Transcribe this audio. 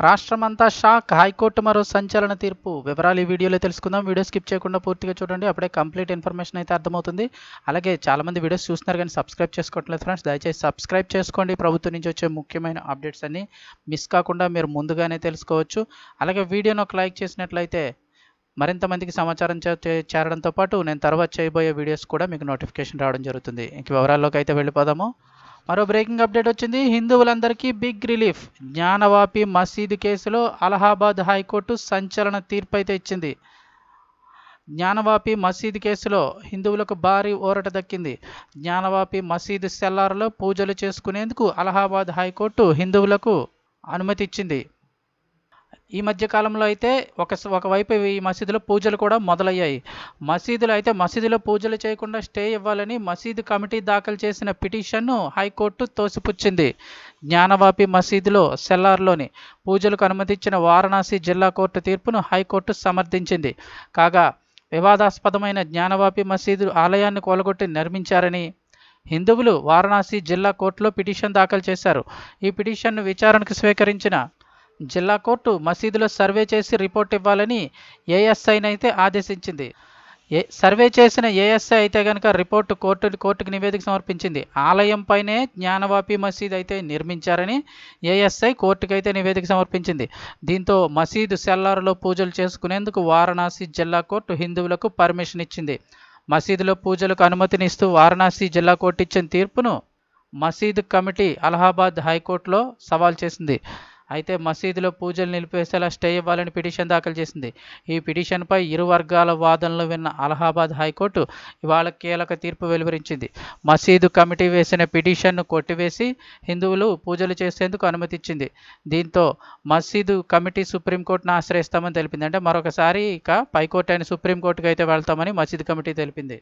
రాష్ట్రమంతా shock. High court మరో సంచలన తీర్పు. వివరాలు ఈ వీడియోలో తెలుసుకుందాం. వీడియో స్కిప్ చేయకుండా పూర్తిగా చూడండి. అప్పుడే కంప్లీట్ ఇన్ఫర్మేషన్ అయితే అర్థమవుతుంది. అలాగే చాలామంది వీడియోస్ చూస్తున్నారు కానీ సబ్స్క్రైబ్ చేసుకోవట్లేదు ఫ్రెండ్స్. దయచేసి సబ్స్క్రైబ్ చేసుకోండి. ప్రభుత్వం నుంచి వచ్చే ముఖ్యమైన అప్డేట్స్ అన్ని మిస్ కాకుండా మీరు ముందుగానే తెలుసుకోవచ్చు. అలాగే వీడియోను ఒక లైక్ చేసినట్లయితే మరింత మందికి సమాచారం చే- చేరడంతో పాటు నేను తర్వాత చేయబోయే వీడియోస్ కూడా మీకు నోటిఫికేషన్ రావడం జరుగుతుంది. ఇంక వివరాల్లోకి అయితే వెళ్ళిపోదాము. మరో బ్రేకింగ్ అప్డేట్ వచ్చింది. హిందువులందరికీ బిగ్ రిలీఫ్. జ్ఞానవాపి మసీదు కేసులో అలహాబాద్ హైకోర్టు సంచలన తీర్పు అయితే ఇచ్చింది. జ్ఞానవాపి మసీదు కేసులో హిందువులకు భారీ ఊరట దక్కింది. జ్ఞానవాపి మసీదు సెల్లార్లో పూజలు చేసుకునేందుకు అలహాబాద్ హైకోర్టు హిందువులకు అనుమతి ఇచ్చింది. ఈ మధ్య కాలంలో అయితే ఒక ఒకవైపు ఈ మసీదులో పూజలు కూడా మొదలయ్యాయి. మసీదులో అయితే మసీదులో పూజలు చేయకుండా స్టే ఇవ్వాలని మసీదు కమిటీ దాఖలు చేసిన పిటిషన్ను హైకోర్టు తోసిపుచ్చింది. జ్ఞానవాపి మసీదులో సెల్లార్లోని పూజలకు అనుమతించిన వారణాసి జిల్లా కోర్టు తీర్పును హైకోర్టు సమర్థించింది. కాగా వివాదాస్పదమైన జ్ఞానవాపి మసీదు ఆలయాన్ని కూలగొట్టి నిర్మించారని హిందువులు వారణాసి జిల్లా కోర్టులో పిటిషన్ దాఖలు చేశారు. ఈ పిటిషన్ను విచారణకు స్వీకరించిన జిల్లా కోర్టు మసీదులో సర్వే చేసి రిపోర్ట్ ఇవ్వాలని ఏఎస్ఐనైతే ఆదేశించింది. ఏ సర్వే చేసిన ఏఎస్ఐ అయితే కనుక రిపోర్టు కోర్టు కోర్టుకు నివేదిక సమర్పించింది. ఆలయంపైనే జ్ఞానవాపి మసీద్ అయితే నిర్మించారని ఏఎస్ఐ కోర్టుకైతే నివేదిక సమర్పించింది. దీంతో మసీదు సెల్లార్లో పూజలు చేసుకునేందుకు వారణాసి జిల్లా కోర్టు హిందువులకు పర్మిషన్ ఇచ్చింది. మసీదులో పూజలకు అనుమతినిస్తూ వారణాసి జిల్లా కోర్టు ఇచ్చిన తీర్పును మసీదు కమిటీ అలహాబాద్ హైకోర్టులో సవాల్ చేసింది. అయితే మసీదులో పూజలు నిలిపివేసేలా స్టే ఇవ్వాలని పిటిషన్ దాఖలు చేసింది. ఈ పిటిషన్పై ఇరు వర్గాల వాదనలు విన్న అలహాబాద్ హైకోర్టు ఇవాళ కీలక తీర్పు వెలువరించింది. మసీదు కమిటీ వేసిన పిటిషన్ను కొట్టివేసి హిందువులు పూజలు చేసేందుకు అనుమతిచ్చింది. దీంతో మసీదు కమిటీ సుప్రీంకోర్టును ఆశ్రయిస్తామని తెలిపింది అంటే మరొకసారి ఇక పైకోర్టు అయిన సుప్రీంకోర్టుకు అయితే వెళ్తామని మసీదు కమిటీ తెలిపింది.